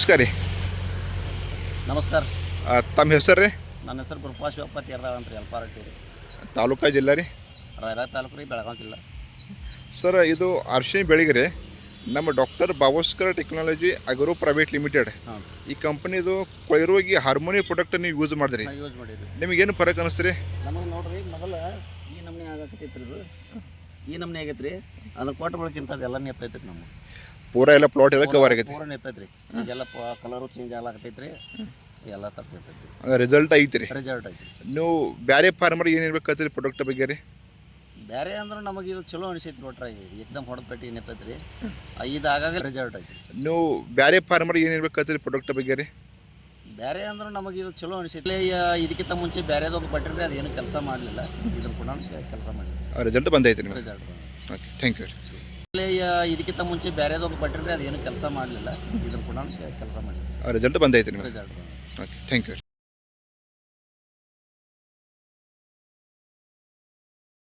ನಮಸ್ಕಾರ ರೀ. ನಮಸ್ಕಾರ. ತಮ್ಮ ಹೆಸರು ರೀ? ನನ್ನ ಹೆಸರು ಗುರುಪಾ ಶಿವಪ್ಪ ತೀರ್ದಾಳ ಅಂತ ರೀ ಅಲ್ಪಾರಟ್ಟಿ ರೀ. ತಾಲೂಕಾ ಜಿಲ್ಲಾ ರೀ? ರಾಯರ ತಾಲೂಕು ರೀ ಬೆಳಗಾವಿ ಜಿಲ್ಲಾ. ಸರ್ ಇದು ಅರ್ಶಿಣಿ ಬೆಳಿಗ್ಗೆ ನಮ್ಮ doctor Bavaskar technology agro private limited. ಈ ಕಂಪ್ನಿದು ಕೊಯ್ರೋಗಿ ಹಾರ್ಮೋನಿ ಪ್ರಾಡಕ್ಟ್ ನೀವು ಯೂಸ್ ಮಾಡಿದ್ರಿ. ಯೂಸ್ ಮಾಡಿದ್ರಿ ನಿಮಗೇನು ಫರಕ್ ಅನಿಸ್ತೀರಿ ನಮಗೆ ನೋಡ್ರಿ ಮೊದಲ ಈ ನಮ್ನೆ ಆಗಕತ್ತೈತ್ರಿ ಇದು. ಈ ನಮ್ನೆ ಆಗೈತೆ ರೀ ಅದ್ರ ಕೊಟ್ಟ ಬಳಕಿಂತ ಅದೆಲ್ಲ ನೆತ್ತೈತ್ರಿ ನಮ್ಗೆ. ಪೂರಾ ಎಲ್ಲ ಪ್ಲಾಟ್ ಎಲ್ಲ ಕವರ್ ಆಗೈತಿ ಪೂರ ನಿಂತೈತ್ರಿ ಈಗೆಲ್ಲ ಕಲರು ಚೇಂಜ್ ಆಗ್ಲಾಕತ್ತೈತ್ರಿ. ಎಲ್ಲ ತಪ್ಪಿರ್ತೈತಿ ರಿಸಲ್ಟ್ ಐತ್ರಿ. ರೀ ರಿಸಲ್ಟ್ ಐತಿ ನೀವು ಬೇರೆ ಫಾರ್ಮರ್ ಏನು ಇರ್ಬೇಕಾಗ್ತದೆ ಪ್ರಾಡಕ್ಟ್ ಬಗ್ಗೆ ರೀ? ಬೇರೆ ಅಂದ್ರೆ ನಮಗೆ ಇದು ಚಲೋ ಅನಿಸೈತಿ ನೋಡ್ರಿ ಎಕ್ದಮ್ ಹೊಡೆದ ಪಟ್ಟಿ ರೀ ಇದು ಆಗಾಗ ರಿಸಲ್ಟ್ ಐತಿ ನೀವು ಬೇರೆ ಫಾರ್ಮರ್ ಏನು ಇರ್ಬೇಕಾಗ್ತದೆ ಪ್ರಾಡಕ್ಟ್ ಬಗ್ಗೆ ರೀ? ಬೇರೆ ಅಂದ್ರೆ ನಮಗೆ ಇದು ಚಲೋ ಅನಿಸೈತಿ ಇದಕ್ಕಿಂತ ಮುಂಚೆ ಬೇರೆದೊಂದು ಪಟ್ಟಿರಿ ಅದು ಏನು ಕೆಲಸ ಮಾಡಲಿಲ್ಲ. ಇದ್ರ ಕೂಡ ಕೆಲಸ ಮಾಡಿದ್ವಿ. ರಿಸಲ್ಟ್ ಬಂದೈತಿ ರಿಸಲ್ಟ್ ಓಕೆ ಥ್ಯಾಂಕ್ ಯು ಇದಕ್ಕಿಂತ ಮುಂಚೆ ಬೇರೆದೊಂದು ಪಟ್ಟಿದ್ರೆ ಅದು ಏನು ಕೆಲಸ ಮಾಡಲಿಲ್ಲ. ಇದ್ರ ಕೂಡ ಕೆಲಸ ಮಾಡಿದ್ವಿ ರಿಸಲ್ಟ್ ಬಂದೈತಿ ನಿಮಗೆ? Result okay thank you